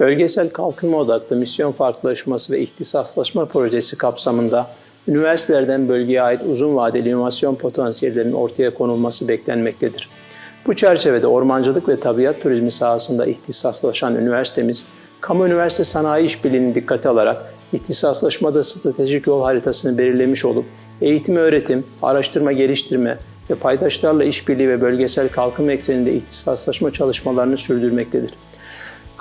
Bölgesel kalkınma odaklı misyon farklılaşması ve ihtisaslaşma projesi kapsamında üniversitelerden bölgeye ait uzun vadeli inovasyon potansiyellerinin ortaya konulması beklenmektedir. Bu çerçevede ormancılık ve tabiat turizmi sahasında ihtisaslaşan üniversitemiz, kamu üniversite sanayi işbirliğini dikkate alarak ihtisaslaşmada stratejik yol haritasını belirlemiş olup eğitim öğretim, araştırma geliştirme ve paydaşlarla işbirliği ve bölgesel kalkınma ekseninde ihtisaslaşma çalışmalarını sürdürmektedir.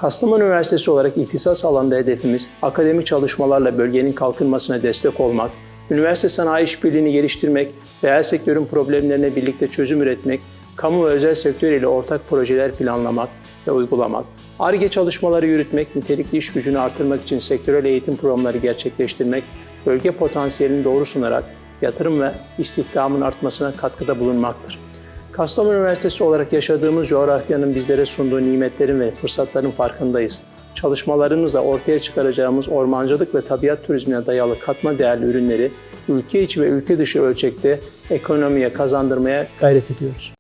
Kastamonu Üniversitesi olarak ihtisas alanda hedefimiz akademik çalışmalarla bölgenin kalkınmasına destek olmak, üniversite sanayi işbirliğini geliştirmek, reel sektörün problemlerine birlikte çözüm üretmek, kamu ve özel sektör ile ortak projeler planlamak ve uygulamak, ARGE çalışmaları yürütmek, nitelikli iş gücünü artırmak için sektörel eğitim programları gerçekleştirmek, bölge potansiyelini doğru sunarak yatırım ve istihdamın artmasına katkıda bulunmaktır. Kastamonu Üniversitesi olarak yaşadığımız coğrafyanın bizlere sunduğu nimetlerin ve fırsatların farkındayız. Çalışmalarımızla ortaya çıkaracağımız ormancılık ve tabiat turizmine dayalı katma değerli ürünleri ülke içi ve ülke dışı ölçekte ekonomiye kazandırmaya gayret ediyoruz.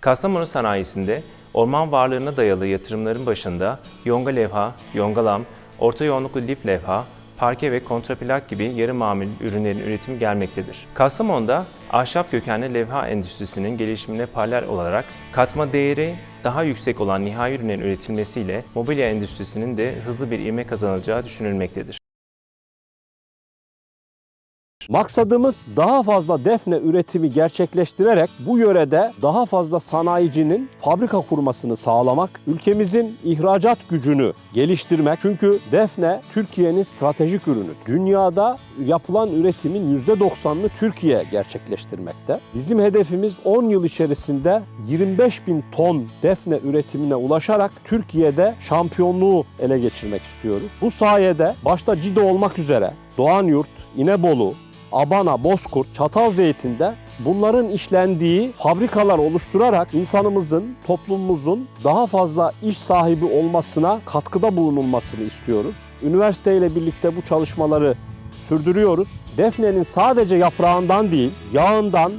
Kastamonu sanayisinde orman varlığına dayalı yatırımların başında yonga levha, yongalam, orta yoğunluklu lif levha, parke ve kontraplak gibi yarı mamul ürünlerin üretimi gelmektedir. Kastamonu'da ahşap kökenli levha endüstrisinin gelişimine paralel olarak katma değeri daha yüksek olan nihai ürünlerin üretilmesiyle mobilya endüstrisinin de hızlı bir ivme kazanacağı düşünülmektedir. Maksadımız daha fazla defne üretimi gerçekleştirerek bu yörede daha fazla sanayicinin fabrika kurmasını sağlamak, ülkemizin ihracat gücünü geliştirmek. Çünkü defne Türkiye'nin stratejik ürünü. Dünyada yapılan üretimin %90'ını Türkiye gerçekleştirmekte. Bizim hedefimiz 10 yıl içerisinde 25 bin ton defne üretimine ulaşarak Türkiye'de şampiyonluğu ele geçirmek istiyoruz. Bu sayede başta Cide olmak üzere Doğanyurt, İnebolu, Abana, Bozkurt, Çatalzeytin'de bunların işlendiği fabrikalar oluşturarak insanımızın, toplumumuzun daha fazla iş sahibi olmasına katkıda bulunulmasını istiyoruz. Üniversiteyle birlikte bu çalışmaları sürdürüyoruz. Defnenin sadece yaprağından değil, yağından,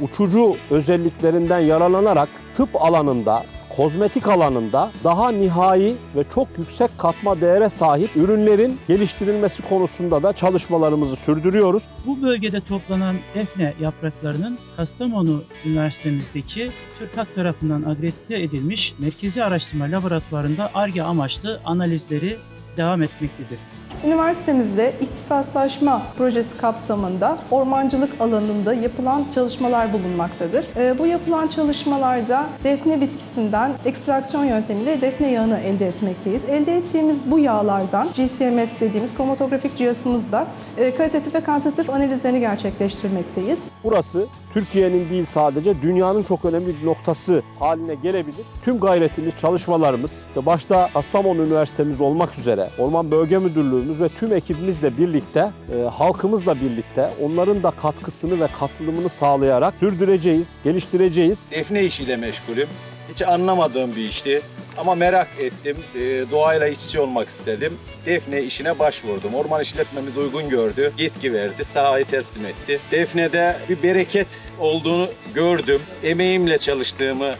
uçucu özelliklerinden yararlanarak tıp alanında, kozmetik alanında daha nihai ve çok yüksek katma değere sahip ürünlerin geliştirilmesi konusunda da çalışmalarımızı sürdürüyoruz. Bu bölgede toplanan defne yapraklarının Kastamonu Üniversitemizdeki TÜRKAK tarafından akredite edilmiş Merkezi Araştırma Laboratuvarında ARGE amaçlı analizleri devam etmektedir. Üniversitemizde ihtisaslaşma projesi kapsamında ormancılık alanında yapılan çalışmalar bulunmaktadır. Ee, Bu yapılan çalışmalarda defne bitkisinden ekstraksiyon yöntemiyle defne yağını elde etmekteyiz. Elde ettiğimiz bu yağlardan GCMS dediğimiz kromatografik cihazımızda e, kalitatif ve kantitatif analizlerini gerçekleştirmekteyiz. Burası Türkiye'nin değil sadece dünyanın çok önemli bir noktası haline gelebilir. Tüm gayretimiz, çalışmalarımız, başta Kastamonu Üniversitemiz olmak üzere Orman Bölge Müdürlüğümüz ve tüm ekibimizle birlikte, e, halkımızla birlikte onların da katkısını ve katılımını sağlayarak sürdüreceğiz, geliştireceğiz. defne işiyle meşgulüm. Hiç anlamadığım bir işti ama merak ettim. Ee, Doğayla iç içe olmak istedim. Defne işine başvurdum. Orman işletmemiz uygun gördü. Yetki verdi. Sahayı teslim etti. Defne'de bir bereket olduğunu gördüm. Emeğimle çalıştığımı, e,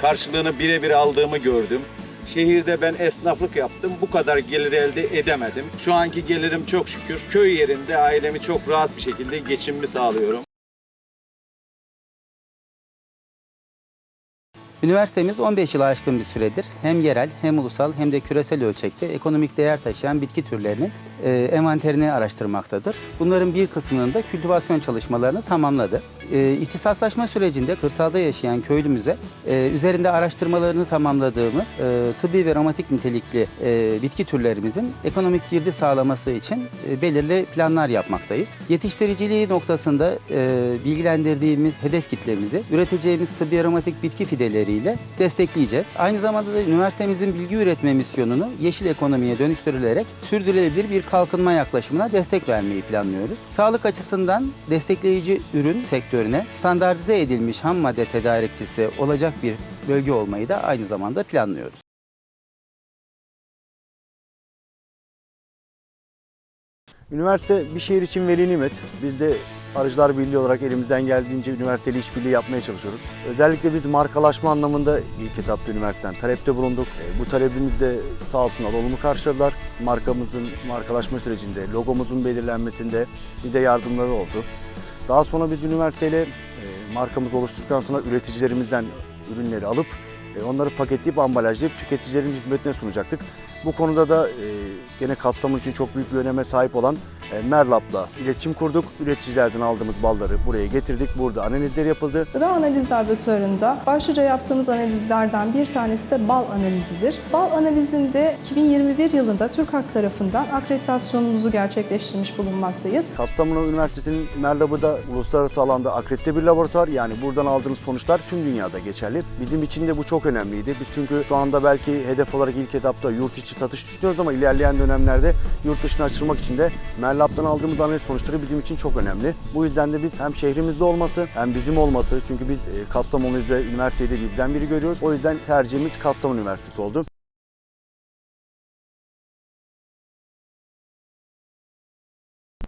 karşılığını birebir aldığımı gördüm. Şehirde ben esnaflık yaptım. Bu kadar gelir elde edemedim. Şu anki gelirim çok şükür. Köy yerinde ailemi çok rahat bir şekilde geçimimi sağlıyorum. Üniversitemiz 15 yılı aşkın bir süredir hem yerel hem ulusal hem de küresel ölçekte ekonomik değer taşıyan bitki türlerinin e, envanterini araştırmaktadır. Bunların bir kısmının da kültivasyon çalışmalarını tamamladı. E, ihtisaslaşma sürecinde kırsalda yaşayan köylümüze e, üzerinde araştırmalarını tamamladığımız e, tıbbi ve aromatik nitelikli e, bitki türlerimizin ekonomik girdi sağlaması için e, belirli planlar yapmaktayız. Yetiştiriciliği noktasında e, bilgilendirdiğimiz hedef kitlemizi üreteceğimiz tıbbi aromatik bitki fideleriyle destekleyeceğiz. Aynı zamanda da üniversitemizin bilgi üretme misyonunu yeşil ekonomiye dönüştürülerek sürdürülebilir bir kalkınma yaklaşımına destek vermeyi planlıyoruz. Sağlık açısından destekleyici ürün sektörüne standartize edilmiş ham madde tedarikçisi olacak bir bölge olmayı da aynı zamanda planlıyoruz. Üniversite bir şehir için veli nimet. Biz de Arıcılar Birliği olarak elimizden geldiğince üniversiteyle işbirliği yapmaya çalışıyoruz. Özellikle biz markalaşma anlamında ilk etapta üniversiteden talepte bulunduk. E, Bu talebimiz de sağ olsunlar olumlu karşıladılar. Markamızın markalaşma sürecinde, logomuzun belirlenmesinde bize yardımları oldu. Daha sonra biz üniversiteyle e, markamızı oluşturduktan sonra üreticilerimizden ürünleri alıp e, onları paketleyip ambalajlayıp tüketicilerin hizmetine sunacaktık. Bu konuda da gene Kastamonu için çok büyük bir öneme sahip olan e, Merlap'la iletişim kurduk. Üreticilerden aldığımız balları buraya getirdik. Burada analizler yapıldı. Gıda Analiz Laboratuvarı'nda başlıca yaptığımız analizlerden bir tanesi de bal analizidir. Bal analizinde 2021 yılında TÜRKAK tarafından akreditasyonumuzu gerçekleştirmiş bulunmaktayız. Kastamonu Üniversitesi'nin Merlab'ı da uluslararası alanda akredite bir laboratuvar. Yani buradan aldığınız sonuçlar tüm dünyada geçerli. Bizim için de bu çok önemliydi. Biz çünkü şu anda belki hedef olarak ilk etapta yurt içi satış düşünüyoruz ama ilerleyen dönemlerde yurt dışına açılmak için de Merlab'dan aldığımız analiz sonuçları bizim için çok önemli. Bu yüzden de biz hem şehrimizde olması hem bizim olması çünkü biz e, Kastamonu'yuz ve üniversiteyi de bizden biri görüyoruz. O yüzden tercihimiz Kastamonu Üniversitesi oldu.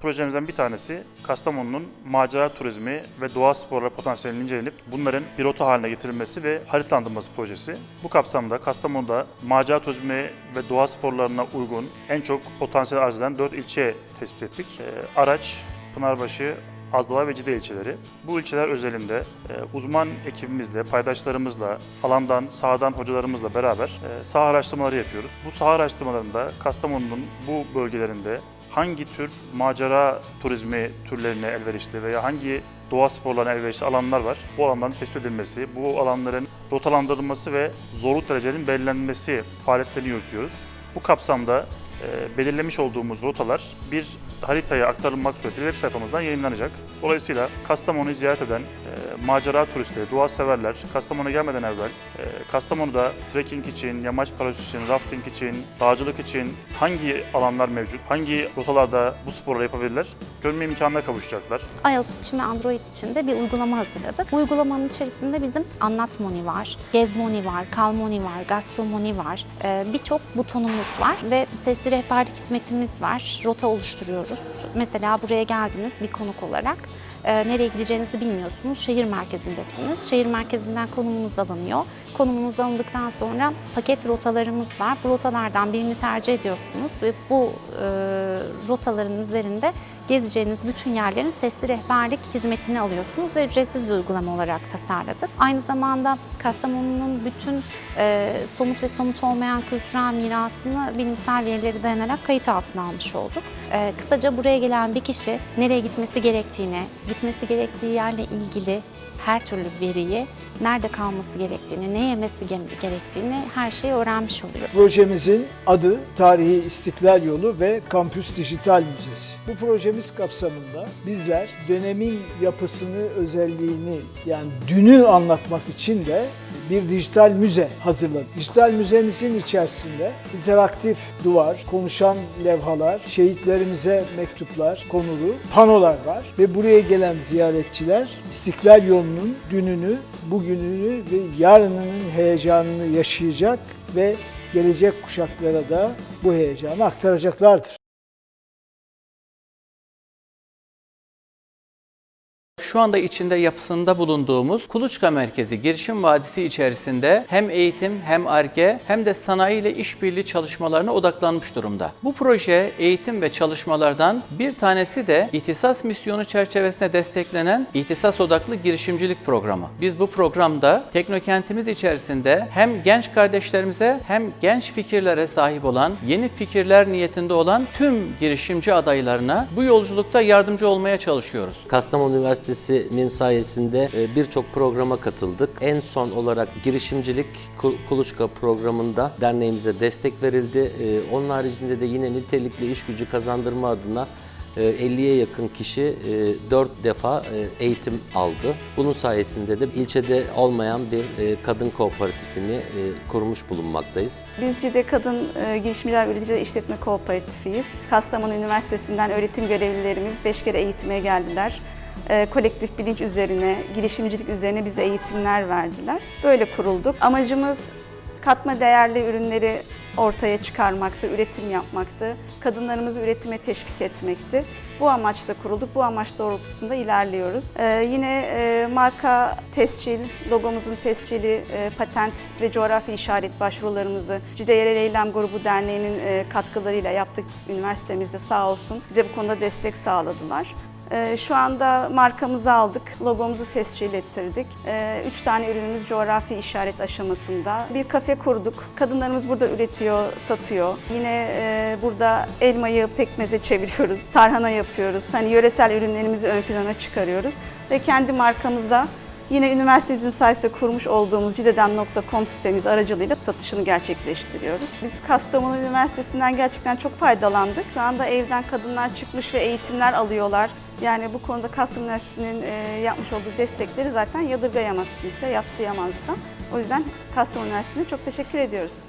Projemizden bir tanesi Kastamonu'nun macera turizmi ve doğa sporları potansiyelinin incelenip bunların bir rota haline getirilmesi ve haritalandırılması projesi. Bu kapsamda Kastamonu'da macera turizmi ve doğa sporlarına uygun en çok potansiyel arz eden 4 ilçe tespit ettik. Ee, Araç, Pınarbaşı, Azdava ve Cide ilçeleri. Bu ilçeler özelinde e, uzman ekibimizle, paydaşlarımızla, alandan, sahadan hocalarımızla beraber e, saha araştırmaları yapıyoruz. Bu saha araştırmalarında Kastamonu'nun bu bölgelerinde hangi tür macera turizmi türlerine elverişli veya hangi doğa sporlarına elverişli alanlar var. Bu alanların tespit edilmesi, bu alanların rotalandırılması ve zorluk derecelerinin belirlenmesi faaliyetlerini yürütüyoruz. Bu kapsamda belirlemiş olduğumuz rotalar bir haritaya aktarılmak suretiyle web sayfamızdan yayınlanacak. Dolayısıyla Kastamonu'yu ziyaret eden e, macera turistleri, doğa severler, Kastamonu'ya gelmeden evvel e, Kastamonu'da trekking için, yamaç paraşütü için, rafting için, dağcılık için hangi alanlar mevcut, hangi rotalarda bu sporları yapabilirler görme imkanına kavuşacaklar. iOS için ve Android için de bir uygulama hazırladık. Bu uygulamanın içerisinde bizim Anlatmoni var, Gezmoni var, Kalmoni var, Gastromoni var. Ee, Birçok butonumuz var ve sesli rehberlik hizmetimiz var. Rota oluşturuyoruz. Mesela buraya geldiniz bir konuk olarak. Ee, nereye gideceğinizi bilmiyorsunuz. Şehir merkezindesiniz. Şehir merkezinden konumunuz alınıyor. Konumunuz alındıktan sonra paket rotalarımız var. Bu rotalardan birini tercih ediyorsunuz ve bu e, rotaların üzerinde gezeceğiniz bütün yerlerin sesli rehberlik hizmetini alıyorsunuz ve ücretsiz bir uygulama olarak tasarladık. Aynı zamanda Kastamonu'nun bütün e, somut ve somut olmayan kültürel mirasını bilimsel verilere dayanarak kayıt altına almış olduk. E, kısaca buraya gelen bir kişi nereye gitmesi gerektiğini, gitmesi gerektiği yerle ilgili her türlü veriyi, nerede kalması gerektiğini, ne yemesi ge- gerektiğini her şeyi öğrenmiş oluyor. Projemizin adı Tarihi İstiklal Yolu ve Kampüs Dijital Müzesi. Bu projemiz kapsamında bizler dönemin yapısını, özelliğini yani dünü anlatmak için de bir dijital müze hazırladık. Dijital müzemizin içerisinde interaktif duvar, konuşan levhalar, şehitlerimize mektuplar konulu panolar var ve buraya gelen ziyaretçiler İstiklal Yolu'nun dününü, bugününü ve yarınının heyecanını yaşayacak ve gelecek kuşaklara da bu heyecanı aktaracaklardır. Şu anda içinde yapısında bulunduğumuz Kuluçka Merkezi Girişim Vadisi içerisinde hem eğitim hem ARGE hem de sanayi ile işbirliği çalışmalarına odaklanmış durumda. Bu proje eğitim ve çalışmalardan bir tanesi de ihtisas misyonu çerçevesinde desteklenen ihtisas odaklı girişimcilik programı. Biz bu programda teknokentimiz içerisinde hem genç kardeşlerimize hem genç fikirlere sahip olan, yeni fikirler niyetinde olan tüm girişimci adaylarına bu yolculukta yardımcı olmaya çalışıyoruz. Kastamonu Üniversitesi'nin sayesinde e, birçok programa katıldık. En son olarak girişimcilik Ku- kuluçka programında derneğimize destek verildi. E, Onun haricinde de yine nitelikli iş gücü kazandırma adına e, 50'ye yakın kişi 4 defa e, eğitim aldı. Bunun sayesinde de ilçede olmayan bir e, kadın kooperatifini e, kurmuş bulunmaktayız. Biz CİDE Kadın e, Girişimciler Üreticiler İşletme Kooperatifiyiz. Kastamonu Üniversitesi'nden öğretim görevlilerimiz 5 kere eğitime geldiler. E, kolektif bilinç üzerine, girişimcilik üzerine bize eğitimler verdiler. Böyle kurulduk. Amacımız katma değerli ürünleri ortaya çıkarmaktı, üretim yapmaktı. Kadınlarımızı üretime teşvik etmekti. Bu amaçla kurulduk, bu amaç doğrultusunda ilerliyoruz. Ee, yine e, marka tescil, logomuzun tescili, e, patent ve coğrafi işaret başvurularımızı Cide Yerel Eylem Grubu Derneği'nin e, katkılarıyla yaptık. Üniversitemizde sağ olsun bize bu konuda destek sağladılar. Ee, Şu anda markamızı aldık, logomuzu tescil ettirdik. Ee, Üç tane ürünümüz coğrafi işaret aşamasında. Bir kafe kurduk. Kadınlarımız burada üretiyor, satıyor. Yine e, burada elmayı pekmeze çeviriyoruz, tarhana yapıyoruz. Hani yöresel ürünlerimizi ön plana çıkarıyoruz. Ve kendi markamızda Yine üniversitemizin sayesinde kurmuş olduğumuz cideden.com sitemiz aracılığıyla satışını gerçekleştiriyoruz. Biz Kastamonu Üniversitesi'nden gerçekten çok faydalandık. Şu anda evden kadınlar çıkmış ve eğitimler alıyorlar. Yani bu konuda Kastamonu Üniversitesi'nin e, yapmış olduğu destekleri zaten yadırgayamaz kimse, yatsıyamaz da. O yüzden Kastamonu Üniversitesi'ne çok teşekkür ediyoruz.